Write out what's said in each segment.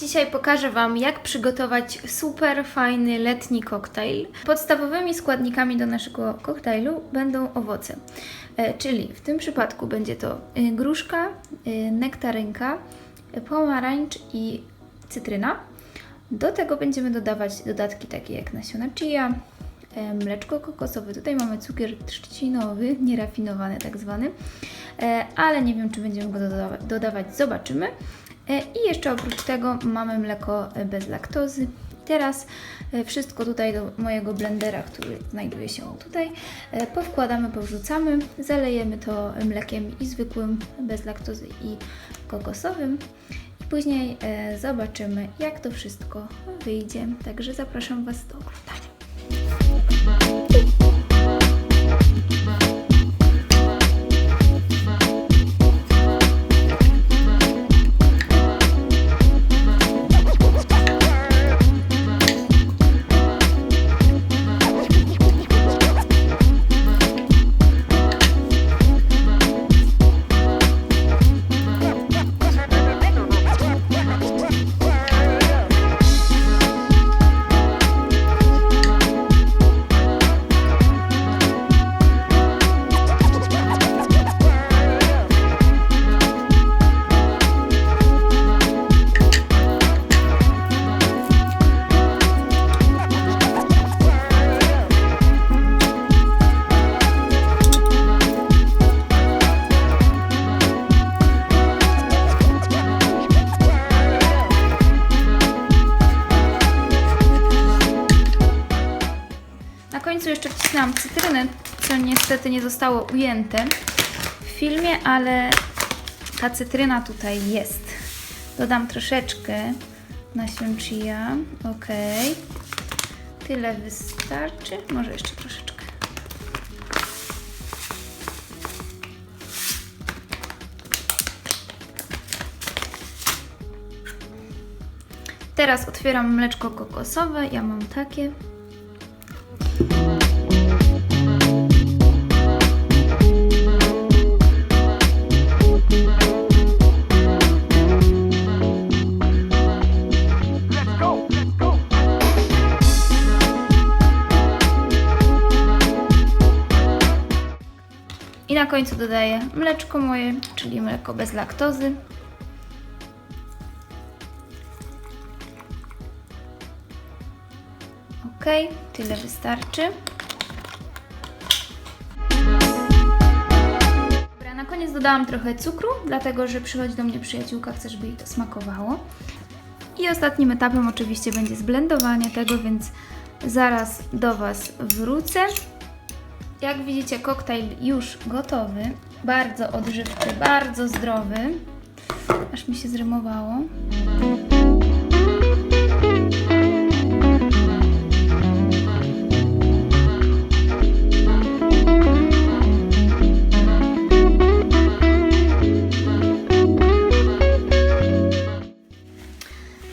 Dzisiaj pokażę Wam, jak przygotować super fajny letni koktajl. Podstawowymi składnikami do naszego koktajlu będą owoce, e, czyli w tym przypadku będzie to e, gruszka, e, nektarynka, pomarańcz i cytryna. Do tego będziemy dodawać dodatki takie jak nasiona chia, mleczko kokosowe. Tutaj mamy cukier trzcinowy, nierafinowany tak zwany, ale nie wiem, czy będziemy go dodawa- dodawać, zobaczymy. E, I jeszcze oprócz tego mamy mleko e, bez laktozy. Teraz e, wszystko tutaj do mojego blendera, który znajduje się tutaj, powkładamy, powrzucamy, zalejemy to mlekiem i zwykłym, bez laktozy i kokosowym. I później zobaczymy, jak to wszystko wyjdzie. Także zapraszam Was do oglądania. Jeszcze wcisnęłam cytrynę, co niestety nie zostało ujęte w filmie, ale ta cytryna tutaj jest. Dodam troszeczkę nasion chia. Ok. Tyle wystarczy. Może jeszcze troszeczkę. Teraz otwieram mleczko kokosowe. Ja mam takie. Na końcu dodaję mleczko moje, czyli mleko bez laktozy. Ok, tyle wystarczy. Dobra, na koniec dodałam trochę cukru, dlatego że przychodzi do mnie przyjaciółka, chce, żeby jej to smakowało. I ostatnim etapem oczywiście będzie zblendowanie tego, więc zaraz do Was wrócę. Jak widzicie, koktajl już gotowy. Bardzo odżywczy, bardzo zdrowy. Aż mi się zrymowało.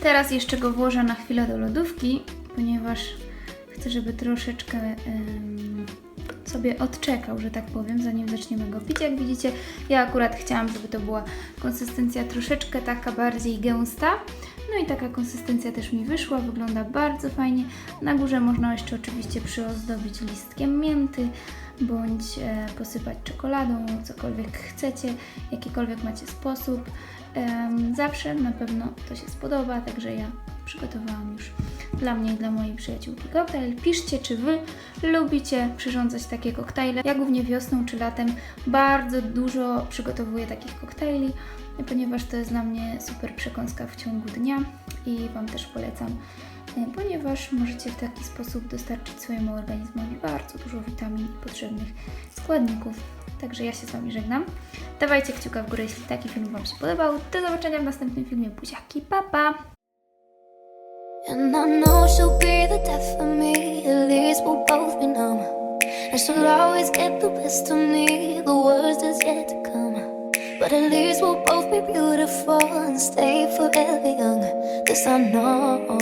Teraz jeszcze go włożę na chwilę do lodówki, ponieważ chcę, żeby troszeczkę em, sobie odczekał, że tak powiem, zanim zaczniemy go pić. Jak widzicie, ja akurat chciałam, żeby to była konsystencja troszeczkę taka bardziej gęsta. No i taka konsystencja też mi wyszła, wygląda bardzo fajnie. Na górze można jeszcze oczywiście przyozdobić listkiem mięty bądź e, posypać czekoladą, cokolwiek chcecie, jakikolwiek macie sposób. Em, zawsze na pewno to się spodoba, także ja przygotowałam już dla mnie i dla mojej przyjaciółki koktajl. Piszcie, czy Wy lubicie przyrządzać takie koktajle. Ja głównie wiosną czy latem bardzo dużo przygotowuję takich koktajli, ponieważ to jest dla mnie super przekąska w ciągu dnia i Wam też polecam, ponieważ możecie w taki sposób dostarczyć swojemu organizmowi bardzo dużo witamin i potrzebnych składników. Także ja się z Wami żegnam. Dawajcie kciuka w górę, jeśli taki film Wam się podobał. Do zobaczenia w następnym filmie. Buziaki, pa pa! And I know she'll be the death of me. At least we'll both be numb. And she'll always get the best of me. The worst is yet to come. But at least we'll both be beautiful and stay forever young. This I know.